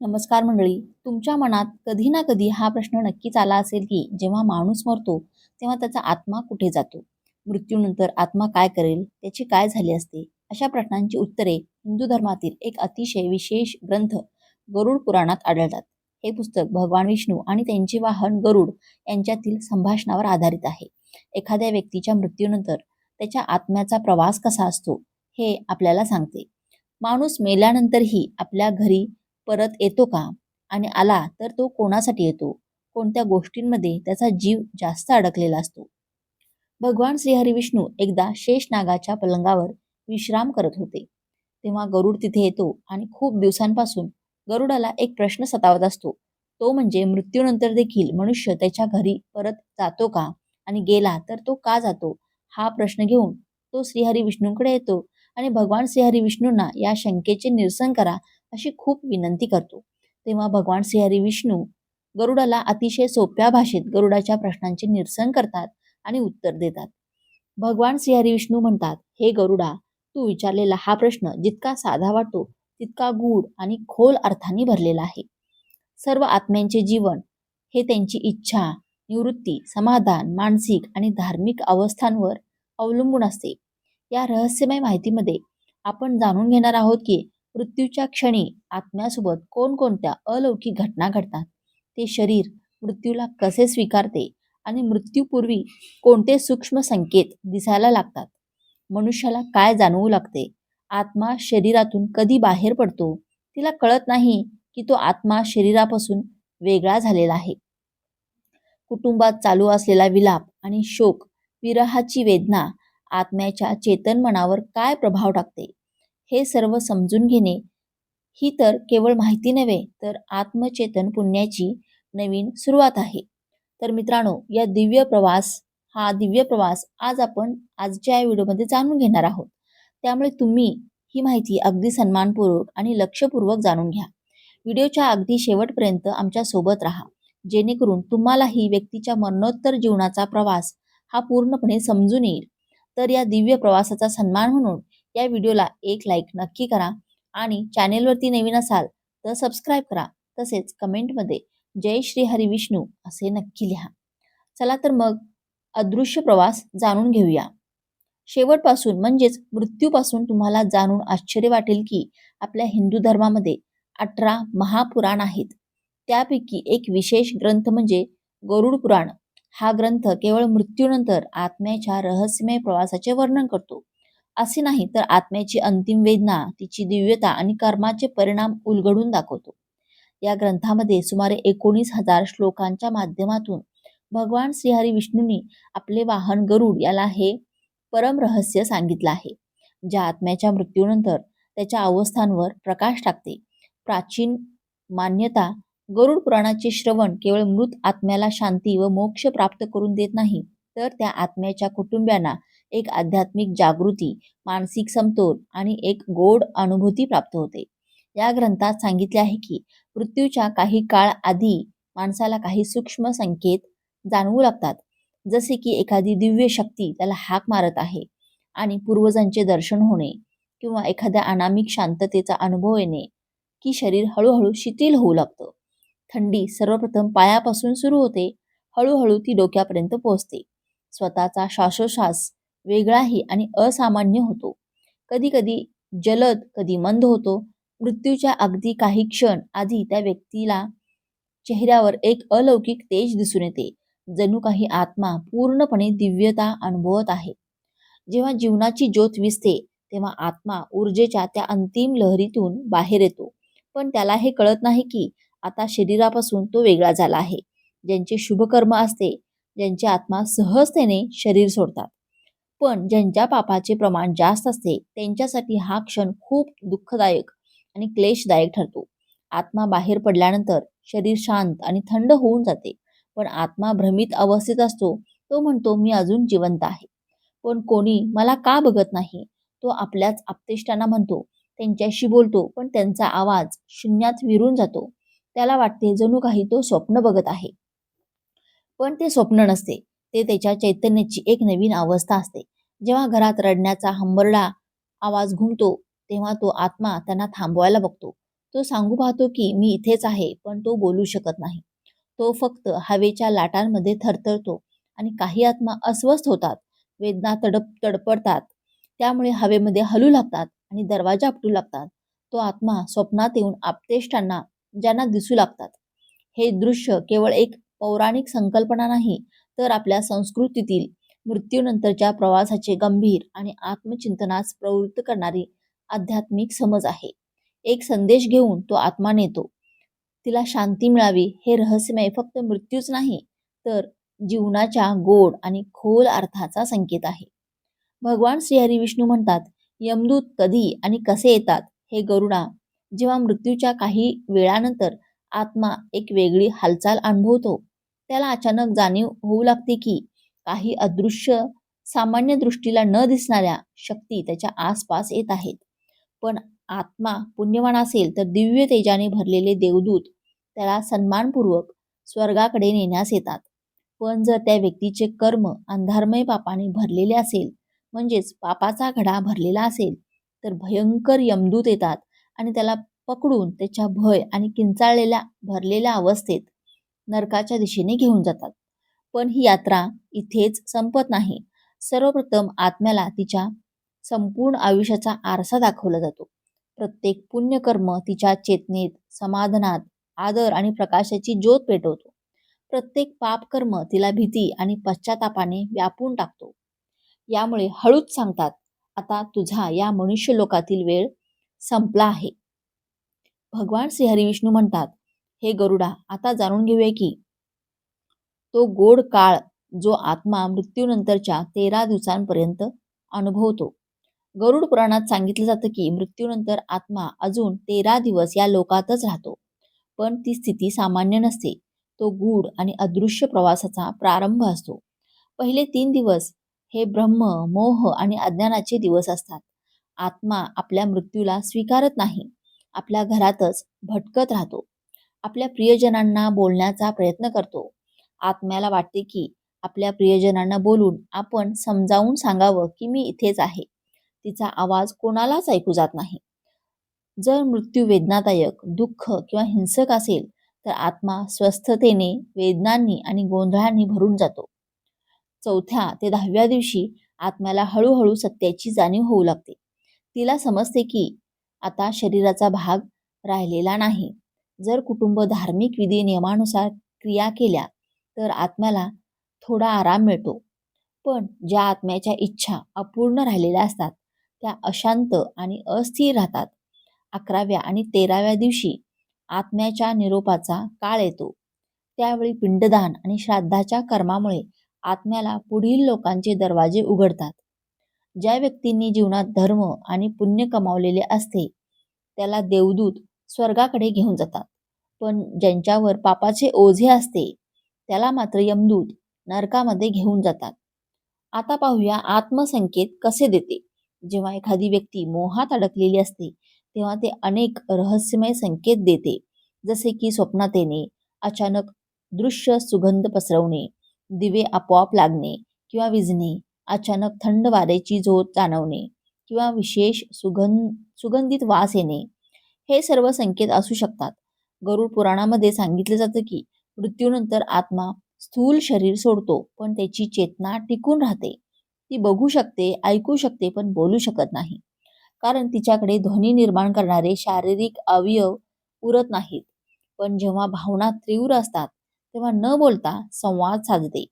नमस्कार मंडळी तुमच्या मनात कधी ना कधी हा प्रश्न नक्कीच आला असेल की जेव्हा माणूस मरतो तेव्हा त्याचा आत्मा कुठे जातो? मृत्यूनंतर आत्मा काय करेल? त्याची काय झाली असते? अशा प्रश्नांची उत्तरे हिंदू धर्मातील एक अतिशय विशेष ग्रंथ गरुड पुराणात आढळतात. हे पुस्तक भगवान विष्णू आणि त्यांचे वाहन गरुड यांच्यातील संभाषणावर आधारित आहे. एखाद्या व्यक्तीच्या मृत्यूनंतर त्याच्या आत्म्याचा प्रवास कसा असतो हे आपल्याला सांगते. माणूस मेल्यानंतरही आपल्या घरी परत येतो का? आणि आला तर तो कोणासाठी येतो? कोणत्या गोष्टींमध्ये त्याचा जीव जास्त अडकलेला असतो? भगवान श्रीहरी विष्णू एकदा शेष नागाच्या पलंगावर विश्राम करत होते. तेव्हा गरुड तिथे येतो आणि खूप दिवसांपासून गरुडाला एक प्रश्न सतावत असतो. तो म्हणजे मृत्यूनंतर देखील मनुष्य त्याच्या घरी परत जातो का? आणि गेला तर तो का जातो? हा प्रश्न घेऊन तो श्रीहरी विष्णूंकडे येतो. आणि भगवान श्रीहरी विष्णूंना या शंकेचे निरसन करा अशी खूप विनंती करतो. तेव्हा भगवान श्रीहरी विष्णू गरुडाला अतिशय सोप्या भाषेत गरुडाच्या प्रश्नांचे निरसन करतात आणि उत्तर देतात. भगवान श्रीहरी विष्णू म्हणतात हे गरुडा तू विचारलेला हा प्रश्न जितका साधा वाटतो तितका गूढ आणि खोल अर्थाने भरलेला आहे. सर्व आत्म्यांचे जीवन हे त्यांची इच्छा निवृत्ती समाधान मानसिक आणि धार्मिक अवस्थांवर अवलंबून असते. या रहस्यमय माहितीमध्ये आपण जाणून घेणार आहोत की मृत्यूच्या क्षणी आत्म्यासोबत कोणकोणत्या अलौकिक घटना घडतात? ते शरीर मृत्यूला कसे स्वीकारते? आणि मृत्यूपूर्वी कोणते सूक्ष्म संकेत दिसायला लागतात? मनुष्याला काय जाणवू लागते? आत्मा शरीरातून कधी बाहेर पडतो? तिला कळत नाही की तो आत्मा शरीरापासून वेगळा झालेला आहे. कुटुंबात चालू असलेला विलाप आणि शोक विरहाची वेदना आत्म्याच्या चेतन मनावर काय प्रभाव टाकते? हे सर्व समजून घेणे. ही तर केवळ माहिती नव्हे तर आत्मचेतन पुण्याची नवीन सुरुवात आहे. तर मित्रांनो या दिव्य प्रवास हा दिव्य प्रवास आज आपण आजच्या या व्हिडिओमध्ये जाणून घेणार आहोत. त्यामुळे तुम्ही ही माहिती अगदी सन्मानपूर्वक आणि लक्षपूर्वक जाणून घ्या. व्हिडिओच्या अगदी शेवटपर्यंत आमच्यासोबत राहा. जेणेकरून तुम्हालाही व्यक्तीच्या मरणोत्तर जीवनाचा प्रवास हा पूर्णपणे समजून येईल. तर या दिव्य प्रवासाचा सन्मान म्हणून या व्हिडिओला एक लाईक नक्की करा आणि चॅनेलवरती नवीन असाल तर सबस्क्राईब करा. तसेच कमेंटमध्ये जय श्री हरी विष्णू असे नक्की लिहा. चला तर मग अदृश्य प्रवास जाणून घेऊया. शेवटपासून म्हणजेच मृत्यूपासून तुम्हाला जाणून आश्चर्य वाटेल की आपल्या हिंदू धर्मामध्ये अठरा महापुराण आहेत. त्यापैकी एक विशेष ग्रंथ म्हणजे गरुड पुराण. हा ग्रंथ केवळ मृत्यूनंतर आत्म्याच्या रहस्यमय प्रवासाचे वर्णन करतो. असे नाही तर आत्म्याची अंतिम वेदना तिची दिव्यता आणि कर्माचे परिणाम उलगडून दाखवतो. या ग्रंथामध्ये सुमारे एकोणीस हजार श्लोकांच्या माध्यमातून भगवान श्रीहरी विष्णूंनी आपले वाहन गरुड याला हे परम रहस्य सांगितलं आहे ज्या आत्म्याच्या मृत्यूनंतर त्याच्या अवस्थांवर प्रकाश टाकते. प्राचीन मान्यता गरुड पुराणाचे श्रवण केवळ मृत आत्म्याला शांती व मोक्ष प्राप्त करून देत नाही तर त्या आत्म्याच्या कुटुंबियांना एक आध्यात्मिक जागृती मानसिक समतोल आणि एक गोड अनुभूती प्राप्त होते. या ग्रंथात सांगितले आहे की मृत्यूच्या काही काळ आधी माणसाला काही सूक्ष्म संकेत जाणवू लागतात. जसे की एखादी दिव्य शक्ती त्याला हाक मारत आहे आणि पूर्वजांचे दर्शन होणे किंवा एखाद्या अनामिक शांततेचा अनुभव येणे की शरीर हळूहळू शिथिल होऊ लागतं. थंडी सर्वप्रथम पायापासून सुरू होते हळूहळू ती डोक्यापर्यंत पोहोचते. स्वतःचा श्वासोश्वास वेगळाही आणि असामान्य होतो. कधी कधी जलद कधी मंद होतो. मृत्यूच्या अगदी काही क्षण आधी त्या व्यक्तीला चेहऱ्यावर एक अलौकिक तेज दिसून येते जणू काही आत्मा पूर्णपणे दिव्यता अनुभवत आहे. जेव्हा जीवनाची ज्योत विसते तेव्हा आत्मा ऊर्जेच्या त्या अंतिम लहरीतून बाहेर येतो. पण त्याला हे कळत नाही की आता शरीरापासून तो वेगळा झाला आहे. ज्यांचे शुभकर्म असते ज्यांचे आत्मा सहजतेने शरीर सोडतात. पण ज्यांच्या पापाचे प्रमाण जास्त असते त्यांच्यासाठी हा क्षण खूप दुःखदायक आणि क्लेशदायक ठरतो. आत्मा बाहेर पडल्यानंतर शरीर शांत आणि थंड होऊन जाते. पण आत्मा भ्रमित अवस्थेत असतो तो म्हणतो मी अजून जिवंत आहे. पण कोणी मला का बघत नाही? तो आपल्याच आपतेष्टांना म्हणतो. त्यांच्याशी बोलतो पण त्यांचा आवाज शून्यात विरून जातो. त्याला वाटते जणू काही तो स्वप्न बघत आहे. पण ते स्वप्न नसते. ते त्याच्या चैतन्याची एक नवीन अवस्था असते. जेव्हा घरात रडण्याचा हंबरडा आवाज घुमतो तेव्हा तो आत्मा त्यांना थांबवायला बघतो. तो सांगू पाहतो की मी इथेच आहे पण तो बोलू शकत नाही. तो फक्त हवेच्या लाटांमध्ये थरथरतो आणि काही आत्मा अस्वस्थ होतात वेदना तडप तडपडतात. त्यामुळे हवेमध्ये हलू लागतात आणि दरवाजा आपटू लागतात. तो आत्मा स्वप्नात येऊन आपतेष्टांना ज्यांना दिसू लागतात. हे दृश्य केवळ एक पौराणिक संकल्पना नाही तर आपल्या संस्कृतीतील मृत्यूनंतरच्या प्रवासाचे गंभीर आणि आत्मचिंतनास प्रवृत्त करणारी आध्यात्मिक समज आहे. एक संदेश घेऊन तो आत्मा नेतो तिला शांती मिळावी हे रहस्यमय फक्त मृत्यूच नाही तर जीवनाच्या गोड आणि खोल अर्थाचा संकेत आहे. भगवान श्रीहरी विष्णू म्हणतात यमदूत कधी आणि कसे येतात हे गरुडा जेव्हा मृत्यूच्या काही वेळानंतर आत्मा एक वेगळी हालचाल अनुभवतो त्याला अचानक जाणीव होऊ लागते की काही अदृश्य सामान्य दृष्टीला न दिसणाऱ्या शक्ती त्याच्या आसपास येत आहेत. पण आत्मा पुण्यवान असेल तर दिव्य तेजाने भरलेले देवदूत त्याला सन्मानपूर्वक स्वर्गाकडे नेण्यास येतात. पण जर त्या व्यक्तीचे कर्म अंधारमय पापाने भरलेले असेल म्हणजेच पापाचा घडा भरलेला असेल तर भयंकर यमदूत येतात आणि त्याला पकडून त्याच्या भय आणि किंचाळलेल्या भरलेल्या अवस्थेत नरकाच्या दिशेने घेऊन जातात. पण ही यात्रा इथेच संपत नाही. सर्वप्रथम आत्म्याला तिच्या संपूर्ण आयुष्याचा आरसा दाखवला जातो. प्रत्येक पुण्यकर्म तिच्या चेतनेत समाधानात आदर आणि प्रकाशाची ज्योत पेटवतो. प्रत्येक पापकर्म तिला भीती आणि पश्चातापाने व्यापून टाकतो. यामुळे हळूच सांगतात आता तुझा या मनुष्य लोकातील वेळ संपला आहे. भगवान श्रीहरिविष्णू म्हणतात हे गरुडा आता जाणून घेऊया की तो गोड काळ जो आत्मा मृत्यूनंतरच्या तेरा दिवसांपर्यंत अनुभवतो. गरुड पुराणात सांगितलं जातं की मृत्यूनंतर आत्मा अजून तेरा दिवस या लोकातच राहतो. पण ती स्थिती सामान्य नसते. तो गूढ आणि अदृश्य प्रवासाचा प्रारंभ असतो. पहिले तीन दिवस हे ब्रह्म मोह आणि अज्ञानाचे दिवस असतात. आत्मा आपल्या मृत्यूला स्वीकारत नाही. आपल्या घरातच भटकत राहतो. आपल्या प्रियजनांना बोलण्याचा प्रयत्न करतो. आत्म्याला वाटते की आपल्या प्रियजनांना बोलून आपण समजावून सांगावं की मी इथेच आहे. तिचा आवाज कोणालाच ऐकू जात नाही. जर मृत्यू वेदनादायक दुःख किंवा हिंसक असेल तर आत्मा स्वस्थतेने वेदनांनी आणि गोंधळांनी भरून जातो. चौथ्या ते दहाव्या दिवशी आत्म्याला हळूहळू सत्याची जाणीव होऊ लागते. तिला समजते की आता शरीराचा भाग राहिलेला नाही. जर कुटुंब धार्मिक विधी नियमानुसार क्रिया केल्या तर आत्म्याला थोडा आराम मिळतो. पण ज्या आत्म्याच्या इच्छा अपूर्ण राहिलेल्या असतात त्या अशांत आणि अस्थिर राहतात. अकराव्या आणि तेराव्या दिवशी आत्म्याच्या निरोपाचा काळ येतो. त्यावेळी पिंडदान आणि श्राद्धाच्या कर्मामुळे आत्म्याला पुढील लोकांचे दरवाजे उघडतात. ज्या व्यक्तींनी जीवनात धर्म आणि पुण्य कमावलेले असते त्याला देवदूत स्वर्गाकडे घेऊन जातात. पण ज्यांच्यावर पापाचे ओझे असते त्याला मात्र यमदूत नरकामध्ये घेऊन जातात. आता पाहूया आत्मसंकेत कसे देते. जेव्हा एखादी व्यक्ती मोहात अडकलेली असते तेव्हा ते अनेक रहस्यमय संकेत देते. जसे की स्वप्नात येणे अचानक दृश्य सुगंध पसरवणे दिवे आपोआप लागणे किंवा विजणे अचानक थंड वाऱ्याची झोत जाणवणे किंवा विशेष सुगंध सुगंधित वास येणे. हे सर्व संकेत असू शकतात. गरुड पुराणामध्ये सांगितले जातं की मृत्यूनंतर आत्मा स्थूल शरीर सोडतो पण त्याची चेतना टिकून राहते. ती बघू शकते ऐकू शकते पण बोलू शकत नाही. कारण तिच्याकडे ध्वनी निर्माण करणारे शारीरिक अवयव उरत नाहीत. पण जेव्हा भावना तीव्र असतात तेव्हा न बोलता संवाद साधते.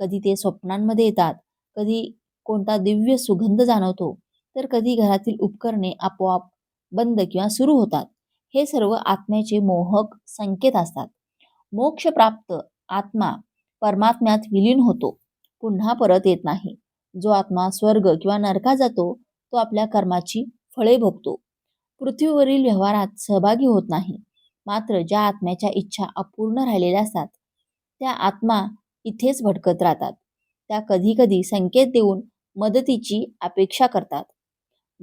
कधी ते स्वप्नांमध्ये येतात कधी कोणता दिव्य सुगंध जाणवतो तर कधी घरातील उपकरणे आपोआप बंद किंवा सुरू होतात. हे सर्व आत्म्याचे मोहक संकेत असतात. मोक्ष प्राप्त आत्मा परमात्म्यात विलीन होतो. पुन्हा परत येत नाही. जो आत्मा स्वर्ग किंवा नरका जातो तो आपल्या कर्माची फळे भोगतो. पृथ्वीवरील व्यवहारात सहभागी होत नाही. मात्र ज्या आत्म्याच्या इच्छा अपूर्ण राहिलेल्या असतात त्या आत्मा इथेच भटकत राहतात. त्या कधी कधी संकेत देऊन मदतीची अपेक्षा करतात.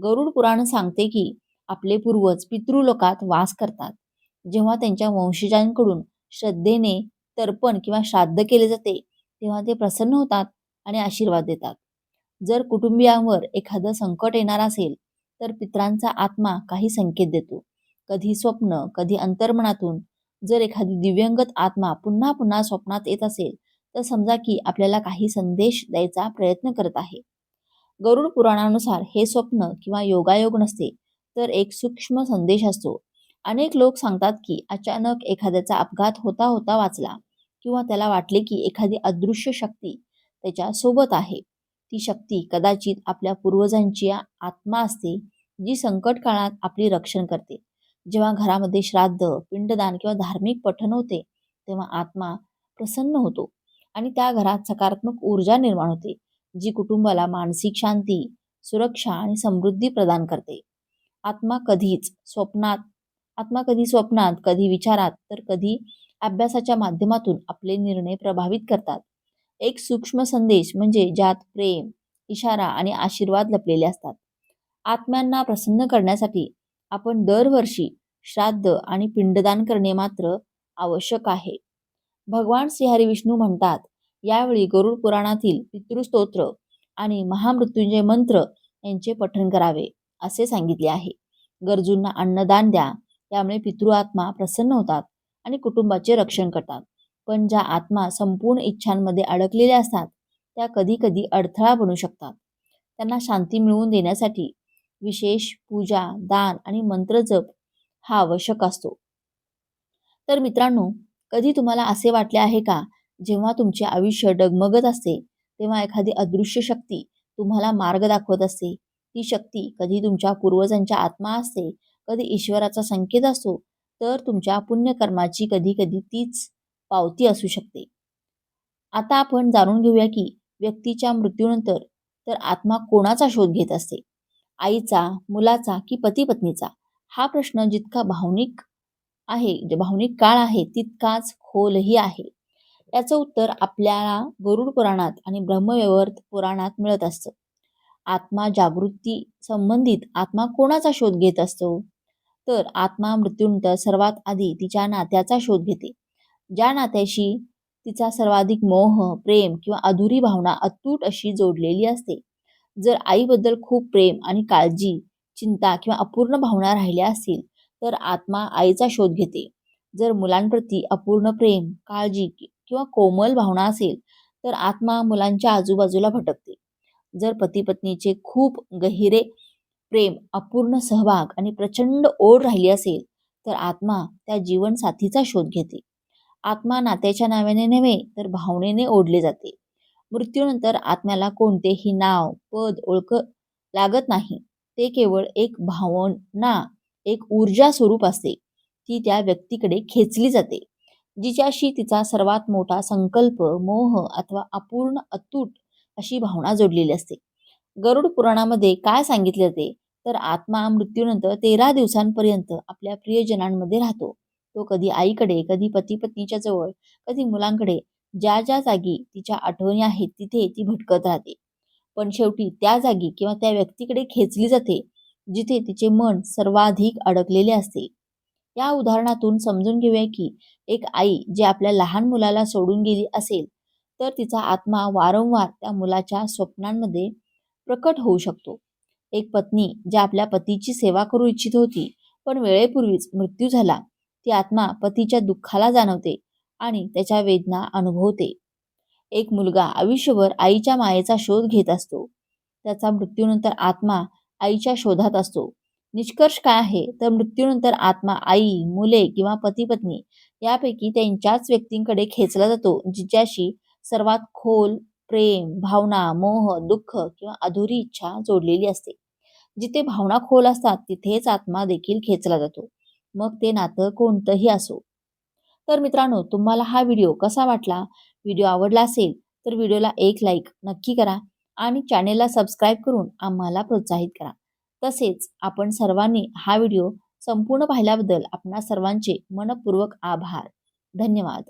गरुड पुराण सांगते की आपले पूर्वज पितृलोकात वास करतात. जेव्हा त्यांच्या वंशजांकडून श्रद्धेने तर्पण किंवा श्राद्ध केले जाते तेव्हा ते प्रसन्न होतात आणि आशीर्वाद देतात. जर कुटुंबियांवर एखादं संकट येणार असेल तर पित्रांचा आत्मा काही संकेत देतो. कधी स्वप्न कधी अंतर्मनातून. जर एखादी दिव्यंगत आत्मा पुन्हा पुन्हा स्वप्नात येत असेल तर समजा की आपल्याला काही संदेश द्यायचा प्रयत्न करत आहे. गरुड पुराणानुसार हे स्वप्न किंवा योगायोग नसते तर एक सूक्ष्म संदेश असतो. अनेक लोक सांगतात की अचानक एखाद्याचा अपघात होता होता वाचला किंवा त्याला वाटले की एखादी अदृश्य शक्ती त्याच्या सोबत आहे. ती शक्ती कदाचित आपल्या पूर्वजांची आत्मा असते जी संकट काळात आपली रक्षण करते. जेव्हा घरामध्ये श्राद्ध पिंडदान किंवा धार्मिक पठण होते तेव्हा आत्मा प्रसन्न होतो आणि त्या घरात सकारात्मक ऊर्जा निर्माण होते जी कुटुंबाला मानसिक शांती सुरक्षा आणि समृद्धी प्रदान करते. आत्मा कधीच स्वप्नात आत्मा कधी स्वप्नात कधी विचारात तर कधी अभ्यासाच्या माध्यमातून आपले निर्णय प्रभावित करतात. एक सूक्ष्म संदेश म्हणजे ज्यात प्रेम इशारा आणि आशीर्वाद लपलेले असतात. आत्म्यांना प्रसन्न करण्यासाठी आपण दरवर्षी श्राद्ध आणि पिंडदान करणे मात्र आवश्यक आहे. भगवान श्रीहरी विष्णू म्हणतात यावेळी गरुड पुराणातील पितृस्तोत्र आणि महामृत्युंजय मंत्र यांचे पठण करावे. असे सांगितले आहे. गरजूंना अन्नदान द्या त्यामुळे पितृआत्मा प्रसन्न होतात आणि कुटुंबाचे रक्षण करतात. पण ज्या आत्मा संपूर्ण इच्छांमध्ये अडकलेल्या असतात त्या कधी कधी अडथळा बनू शकतात. त्यांना शांती मिळवून देण्यासाठी विशेष पूजा दान आणि मंत्रजप हा आवश्यक असतो. तर मित्रांनो कधी तुम्हाला असे वाटले आहे का? जेव्हा तुमचे आयुष्य डगमगत असते तेव्हा एखादी अदृश्य शक्ती तुम्हाला मार्ग दाखवत असते. ती शक्ती कधी तुमच्या पूर्वजांच्या आत्मा असते कधी ईश्वराचा संकेत असतो तर तुमच्या पुण्यकर्माची कधी कधी तीच पावती असू शकते. आता आपण जाणून घेऊया की व्यक्तीच्या मृत्यूनंतर तर आत्मा कोणाचा शोध घेत असते? आईचा मुलाचा की पती पत्नीचा हा प्रश्न जितका भावनिक आहे भावनिक काळ आहे तितकाच खोलही आहे. याचं उत्तर आपल्याला गरुड पुराणात आणि ब्रह्मव्यवर्त पुराणात मिळत असतं. आत्मा जागृती संबंधित आत्मा कोणाचा शोध घेत असतो? तर आत्मा मृत्यूनंतर सर्वात आधी तिच्या नात्याचा शोध घेते. ज्या नात्याशी तिचा सर्वाधिक मोह प्रेम किंवा अधुरी भावना अतूट अशी जोडलेली असते. जर आईबद्दल खूप प्रेम आणि काळजी चिंता किंवा अपूर्ण भावना राहिल्या असतील तर आत्मा आईचा शोध घेते. जर मुलांप्रती अपूर्ण प्रेम काळजी किंवा कोमल भावना असेल तर आत्मा मुलांच्या आजूबाजूला भटकते. जर पती पत्नीचे खूप गहिरे प्रेम अपूर्ण सहभाग आणि प्रचंड ओढ राहिली असेल तर आत्मा त्या जीवनसाथीचा शोध घेते. आत्मा नात्याच्या नावाने नव्हे तर भावनेने ओढले जाते. मृत्यूनंतर आत्म्याला कोणतेही नाव पद ओळख लागत नाही. ते केवळ एक भावना एक ऊर्जा स्वरूप असते. ती त्या व्यक्तीकडे खेचली जाते. जिच्याशी तिचा सर्वात मोठा संकल्प मोह अथवा अपूर्ण अतूट अशी भावना जोडलेली असते. गरुड पुराणामध्ये काय सांगितले जाते तर आत्मा मृत्यूनंतर तेरा दिवसांपर्यंत आपल्या प्रियजनांमध्ये राहतो. तो कधी आईकडे कधी पती पत्नीच्या जवळ कधी मुलांकडे ज्या ज्या जागी तिच्या आठवणी आहेत तिथे ती भटकत राहते. पण शेवटी त्या जागी किंवा त्या व्यक्तीकडे खेचली जाते जिथे तिचे मन सर्वाधिक अडकलेले असते. या उदाहरणातून समजून घेऊया की एक आई जे आपल्या लहान मुलाला सोडून गेली असेल तर तिचा आत्मा वारंवार त्या मुलाच्या स्वप्नांमध्ये प्रकट होऊ शकतो. एक पत्नी ज्या आपल्या पतीची सेवा करू इच्छित होती पण वेळेपूर्वीच मृत्यू झाला. ती आत्मा पतीच्या दुःखाला जाणवते आणि त्याच्या वेदना अनुभवते. एक मुलगा आयुष्यभर आईच्या मायेचा शोध घेत असतो. त्याचा मृत्यूनंतर आत्मा आईच्या शोधात असतो. निष्कर्ष काय आहे? तर मृत्यूनंतर आत्मा आई मुले किंवा पती पत्नी यापैकी त्यांच्याच व्यक्तींकडे खेचला जातो जिच्याशी सर्वात खोल प्रेम भावना मोह दुःख किंवा अधुरी इच्छा जोडलेली असते. जिथे भावना खोल असतात तिथेच आत्मा देखील खेचला जातो. मग ते नातं कोणतंही असो. तर मित्रांनो तुम्हाला हा व्हिडिओ कसा वाटला? व्हिडिओ आवडला असेल तर व्हिडिओला एक लाईक नक्की करा आणि चॅनेलला सबस्क्राईब करून आम्हाला प्रोत्साहित करा. तसेच आपण सर्वांनी हा व्हिडिओ संपूर्ण पाहिल्याबद्दल आपणा सर्वांचे मनपूर्वक आभार. धन्यवाद.